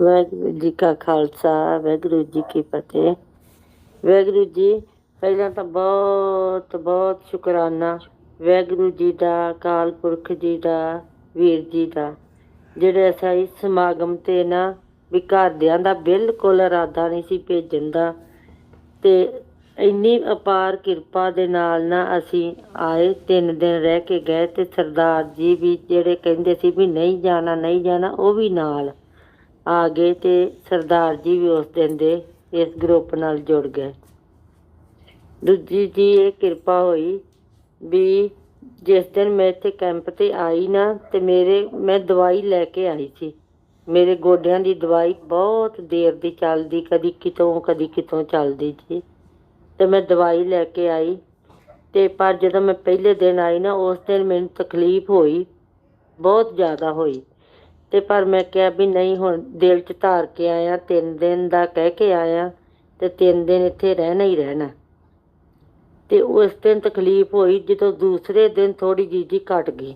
ਵਾਹਿਗੁਰੂ ਜੀ ਕਾ ਖਾਲਸਾ, ਵਾਹਿਗੁਰੂ ਜੀ ਕੀ ਫਤਿਹ। ਵਾਹਿਗੁਰੂ ਜੀ, ਪਹਿਲਾਂ ਤਾਂ ਬਹੁਤ ਬਹੁਤ ਸ਼ੁਕਰਾਨਾ ਵਾਹਿਗੁਰੂ ਜੀ ਦਾ, ਅਕਾਲ ਪੁਰਖ ਜੀ ਦਾ, ਵੀਰ ਜੀ ਦਾ। ਜਿਹੜੇ ਅਸਾਂ ਇਸ ਸਮਾਗਮ ਤੇ ਨਾ ਵੀ ਘਰਦਿਆਂ ਦਾ ਬਿਲਕੁਲ ਇਰਾਦਾ ਨਹੀਂ ਸੀ ਭੇਜਣ ਦਾ, ਤੇ ਇੰਨੀ ਅਪਾਰ ਕਿਰਪਾ ਦੇ ਨਾਲ ਨਾ ਅਸੀਂ ਆਏ, ਤਿੰਨ ਦਿਨ ਰਹਿ ਕੇ ਗਏ ਤੇ ਸਰਦਾਰ ਜੀ ਵੀ ਜਿਹੜੇ ਕਹਿੰਦੇ ਸੀ ਵੀ ਨਹੀਂ ਜਾਣਾ ਨਹੀਂ ਜਾਣਾ, ਉਹ ਵੀ ਨਾਲ। ਆ ਗਏ ਤੇ ਸਰਦਾਰ ਜੀ ਵੀ ਉਸ ਦਿਨ ਦੇ ਇਸ ਗਰੁੱਪ ਨਾਲ ਜੁੜ ਗਏ। ਦੂਜੀ ਜੀ ਇਹ ਕਿਰਪਾ ਹੋਈ ਵੀ ਜਿਸ ਦਿਨ ਮੈਂ ਇੱਥੇ ਕੈਂਪ ਤੇ ਆਈ ਨਾ ਤੇ ਮੇਰੇ, ਮੈਂ ਦਵਾਈ ਲੈ ਕੇ ਆਈ ਸੀ। ਮੇਰੇ ਗੋਡਿਆਂ ਦੀ ਦਵਾਈ ਬਹੁਤ ਦੇਰ ਦੀ ਚੱਲਦੀ, ਕਦੀ ਕਿਤੋਂ ਕਦੀ ਕਿਤੋਂ ਚੱਲਦੀ ਸੀ। ਤੇ ਮੈਂ ਦਵਾਈ ਲੈ ਕੇ ਆਈ ਤੇ ਪਰ ਜਦੋਂ ਮੈਂ ਪਹਿਲੇ ਦਿਨ ਆਈ ਨਾ, ਉਸ ਦਿਨ ਮੈਨੂੰ ਤਕਲੀਫ ਹੋਈ, ਬਹੁਤ ਜ਼ਿਆਦਾ ਹੋਈ। ਤੇ ਪਰ ਮੈਂ ਕਿਹਾ ਵੀ ਨਹੀਂ, ਹੁਣ ਦਿਲ 'ਚ ਧਾਰ ਕੇ ਆਇਆ, ਤਿੰਨ ਦਿਨ ਦਾ ਕਹਿ ਕੇ ਆਇਆ ਤੇ ਤਿੰਨ ਦਿਨ ਇੱਥੇ ਰਹਿਣਾ ਹੀ ਰਹਿਣਾ। ਤੇ ਉਸ ਦਿਨ ਤਕਲੀਫ ਹੋਈ ਜਦੋਂ ਦੂਸਰੇ ਦਿਨ ਥੋੜੀ ਜਿਹੀ ਜੀ ਘਟ ਗਈ।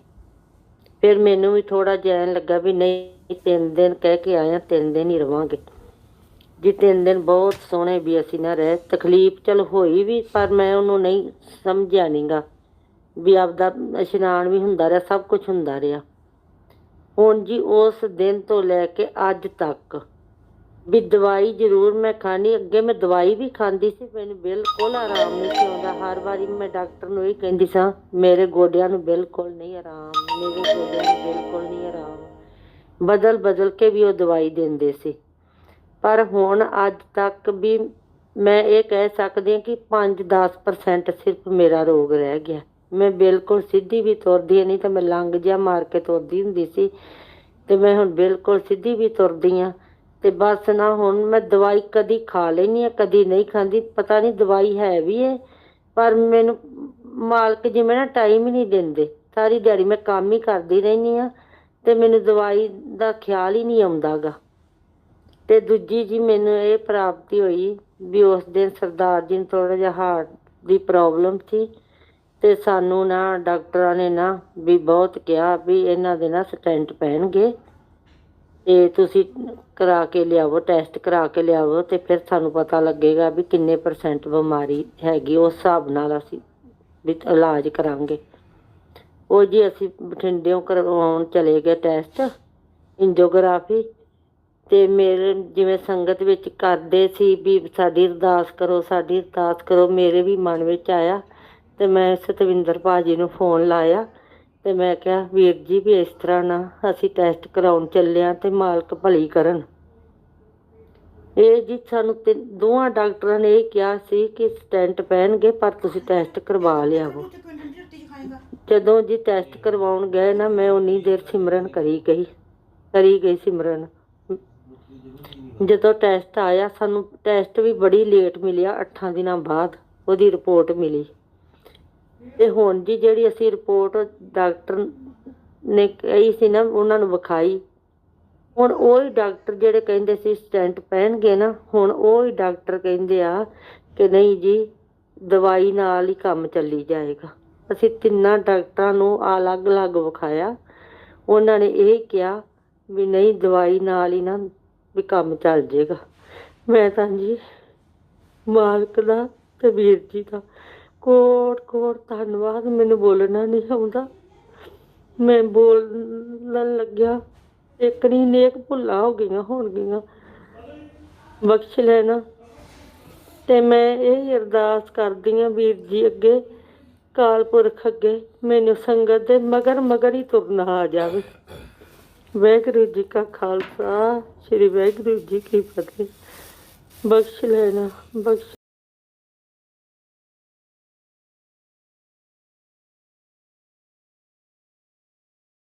ਫਿਰ ਮੈਨੂੰ ਵੀ ਥੋੜਾ ਜਿਹਾ ਐਂ ਲੱਗਾ ਵੀ ਨਹੀਂ, ਤਿੰਨ ਦਿਨ ਕਹਿ ਕੇ ਆਇਆ, ਤਿੰਨ ਦਿਨ ਹੀ ਰਵਾਂਗੇ। ਜੀ ਤਿੰਨ ਦਿਨ ਬਹੁਤ ਸੋਹਣੇ ਵੀ ਅਸੀਂ ਨਾ ਰਹੇ। ਤਕਲੀਫ ਚਲ ਹੋਈ ਵੀ, ਪਰ ਮੈਂ ਉਹਨੂੰ ਨਹੀਂ ਸਮਝਿਆ ਨਹੀਂਗਾ ਵੀ ਆਪਦਾ ਇਸ਼ਨਾਨ ਵੀ ਹੁੰਦਾ ਰਿਹਾ, ਸਭ ਕੁਝ ਹੁੰਦਾ ਰਿਹਾ। ਹੁਣ ਜੀ ਉਸ ਦਿਨ ਤੋਂ ਲੈ ਕੇ ਅੱਜ ਤੱਕ ਵੀ ਦਵਾਈ ਜ਼ਰੂਰ ਮੈਂ ਖਾਣੀ, ਅੱਗੇ ਮੈਂ ਦਵਾਈ ਵੀ ਖਾਂਦੀ ਸੀ, ਮੈਨੂੰ ਬਿਲਕੁਲ ਆਰਾਮ ਨਹੀਂ ਸੀ ਆਉਂਦਾ। ਹਰ ਵਾਰੀ ਮੈਂ ਡਾਕਟਰ ਨੂੰ ਇਹ ਕਹਿੰਦੀ ਸਾਂ, ਮੇਰੇ ਗੋਡਿਆਂ ਨੂੰ ਬਿਲਕੁਲ ਨਹੀਂ ਆਰਾਮ, ਮੇਰੇ ਗੋਡਿਆਂ ਨੂੰ ਬਿਲਕੁਲ ਨਹੀਂ ਆਰਾਮ। ਬਦਲ ਬਦਲ ਕੇ ਵੀ ਉਹ ਦਵਾਈ ਦਿੰਦੇ ਸੀ। ਪਰ ਹੁਣ ਅੱਜ ਤੱਕ ਵੀ ਮੈਂ ਇਹ ਕਹਿ ਸਕਦੀ ਹਾਂ ਕਿ 5-10% ਸਿਰਫ ਮੇਰਾ ਰੋਗ ਰਹਿ ਗਿਆ। ਮੈਂ ਬਿਲਕੁਲ ਸਿੱਧੀ ਵੀ ਤੁਰਦੀ ਨਹੀਂ ਤਾਂ ਮੈਂ ਲੰਗ ਜਿਹਾ ਮਾਰ ਕੇ ਤੁਰਦੀ ਹੁੰਦੀ ਸੀ। ਤੇ ਮੈਂ ਹੁਣ ਬਿਲਕੁਲ ਸਿੱਧੀ ਵੀ ਤੁਰਦੀ ਆ ਤੇ ਬਸ ਨਾ ਹੁਣ ਮੈਂ ਦਵਾਈ ਕਦੀ ਖਾ ਲੈਣੀ ਆ ਕਦੀ ਨਹੀਂ ਖਾਂਦੀ। ਪਤਾ ਨਹੀਂ ਦਵਾਈ ਹੈ ਵੀ ਹੈ, ਪਰ ਮੈਨੂੰ ਮਾਲਕ ਜਿਵੇਂ ਨਾ ਟਾਈਮ ਹੀ ਨਹੀਂ ਦਿੰਦੇ। ਸਾਰੀ ਦਿਹਾੜੀ ਮੈਂ ਕੰਮ ਹੀ ਕਰਦੀ ਰਹਿੰਦੀ ਆ ਤੇ ਮੈਨੂੰ ਦਵਾਈ ਦਾ ਖਿਆਲ ਹੀ ਨਹੀਂ ਆਉਂਦਾਗਾ। ਤੇ ਦੂਜੀ ਜੀ ਮੈਨੂੰ ਇਹ ਪ੍ਰਾਪਤੀ ਹੋਈ ਵੀ ਉਸ ਦਿਨ ਸਰਦਾਰ ਜੀ ਨੂੰ ਥੋੜਾ ਜਿਹਾ ਹਾਰਟ ਦੀ ਪ੍ਰੋਬਲਮ ਸੀ। ਤੇ ਸਾਨੂੰ ਨਾ ਡਾਕਟਰਾਂ ਨੇ ਨਾ ਵੀ ਬਹੁਤ ਕਿਹਾ ਵੀ ਇਹਨਾਂ ਦੇ ਨਾ ਸਟੈਂਟ ਪੈਣਗੇ। ਤੇ ਤੁਸੀਂ ਕਰਾ ਕੇ ਲਿਆਵੋ ਟੈਸਟ ਕਰਾ ਕੇ ਲਿਆਵੋ ਤੇ ਫਿਰ ਸਾਨੂੰ ਪਤਾ ਲੱਗੇਗਾ ਵੀ ਕਿੰਨੇ ਪਰਸੈਂਟ ਬਿਮਾਰੀ ਹੈਗੀ, ਉਸ ਹਿਸਾਬ ਨਾਲ ਅਸੀਂ ਵੀ ਇਲਾਜ ਕਰਾਂਗੇ। ਉਹ ਜੀ ਅਸੀਂ ਬਠਿੰਡਿਓਂ ਕਰਵਾਉਣ ਚਲੇ ਗਏ ਟੈਸਟ ਇੰਜੋਗ੍ਰਾਫੀ ਤੇ ਮੇਰੇ ਜਿਵੇਂ ਸੰਗਤ ਵਿੱਚ ਕਰਦੇ ਸੀ ਵੀ ਸਾਡੀ ਅਰਦਾਸ ਕਰੋ, ਸਾਡੀ ਅਰਦਾਸ ਕਰੋ, ਮੇਰੇ ਵੀ ਮਨ ਵਿੱਚ ਆਇਆ ਤੇ ਮੈਂ ਸਤਵਿੰਦਰ ਭਾਜੀ ਨੂੰ ਫੋਨ ਲਾਇਆ ਤੇ ਮੈਂ ਕਿਹਾ, ਵੀਰ ਜੀ, ਵੀ ਇਸ ਤਰ੍ਹਾਂ ਨਾ ਅਸੀਂ ਟੈਸਟ ਕਰਾਉਣ ਚੱਲਿਆ ਤੇ ਮਾਲਕ ਭਲੀ ਕਰਨ। ਇਹ ਜੀ ਸਾਨੂੰ ਤੇ ਦੋਵਾਂ ਡਾਕਟਰਾਂ ਨੇ ਇਹ ਕਿਹਾ ਸੀ ਕਿ ਸਟੈਂਟ ਪੈਣਗੇ ਪਰ ਤੁਸੀਂ ਟੈਸਟ ਕਰਵਾ ਲਿਆਵੋ ਜਦੋਂ ਜੀ ਟੈਸਟ ਕਰਵਾਉਣ ਗਏ ਨਾ, ਮੈਂ ਉਨੀ ਦੇਰ ਸਿਮਰਨ ਕਰੀ ਗਈ ਕਰੀ ਗਈ ਸਿਮਰਨ। ਜਦੋਂ ਟੈਸਟ ਆਇਆ, ਸਾਨੂੰ ਟੈਸਟ ਵੀ ਬੜੀ ਲੇਟ ਮਿਲਿਆ 8 ਦਿਨਾਂ ਬਾਅਦ ਉਹਦੀ ਰਿਪੋਰਟ ਮਿਲੀ। ਤੇ ਹੁਣ ਜੀ ਜਿਹੜੀ ਅਸੀਂ ਰਿਪੋਰਟ ਡਾਕਟਰ ਨੇ ਕਹੀ ਸੀ ਨਾ, ਉਹਨਾਂ ਨੂੰ ਵਿਖਾਈ। ਹੁਣ ਉਹ ਹੀ ਡਾਕਟਰ ਜਿਹੜੇ ਕਹਿੰਦੇ ਸੀ ਸਟੈਂਟ ਪਹਿਨਗੇ ਨਾ, ਹੁਣ ਉਹ ਹੀ ਡਾਕਟਰ ਕਹਿੰਦੇ ਆ ਕਿ ਨਹੀਂ ਜੀ, ਦਵਾਈ ਨਾਲ ਹੀ ਕੰਮ ਚੱਲੀ ਜਾਏਗਾ। ਅਸੀਂ ਤਿੰਨਾਂ ਡਾਕਟਰਾਂ ਨੂੰ ਅਲੱਗ-ਅਲੱਗ ਵਿਖਾਇਆ। ਉਹਨਾਂ ਨੇ ਇਹ ਕਿਹਾ ਵੀ ਨਹੀਂ, ਦਵਾਈ ਨਾਲ ਹੀ ਨਾ ਵੀ ਕੰਮ ਚੱਲ ਜਾਏਗਾ ਮੈਂ ਤਾਂ ਜੀ ਮਾਲਕ ਦਾ ਤੇ ਵੀਰ ਜੀ ਦਾ ਕੋਟ ਕੋਟ ਧੰਨਵਾਦ, ਮੈਨੂੰ ਬੋਲਣਾ ਨਹੀਂ ਆਉਂਦਾ। ਮੈਂ ਬੋਲਣ ਲੱਗਿਆ, ਇੱਕ ਨਹੀਂ ਨੇਕ ਭੁੱਲਾਂ ਹੋ ਗਈਆਂ ਹੋਣਗੀਆਂ। ਬਖਸ਼ ਲੈਣਾ। ਤੇ ਮੈਂ ਇਹ ਅਰਦਾਸ ਕਰਦੀ ਹਾਂ ਵੀਰ ਜੀ ਅੱਗੇ, ਕਾਲ ਪੁਰਖ ਅੱਗੇ, ਮੈਨੂੰ ਸੰਗਤ ਦੇ ਮਗਰ ਮਗਰ ਹੀ ਤੁਰਨਾ ਆ ਜਾਵੇ। ਵਾਹਿਗੁਰੂ ਜੀ ਕਾ ਖਾਲਸਾ, ਸ੍ਰੀ ਵਾਹਿਗੁਰੂ ਜੀ ਕੀ ਫਤਿਹ। ਬਖਸ਼ ਲੈਣਾ, ਬਖਸ਼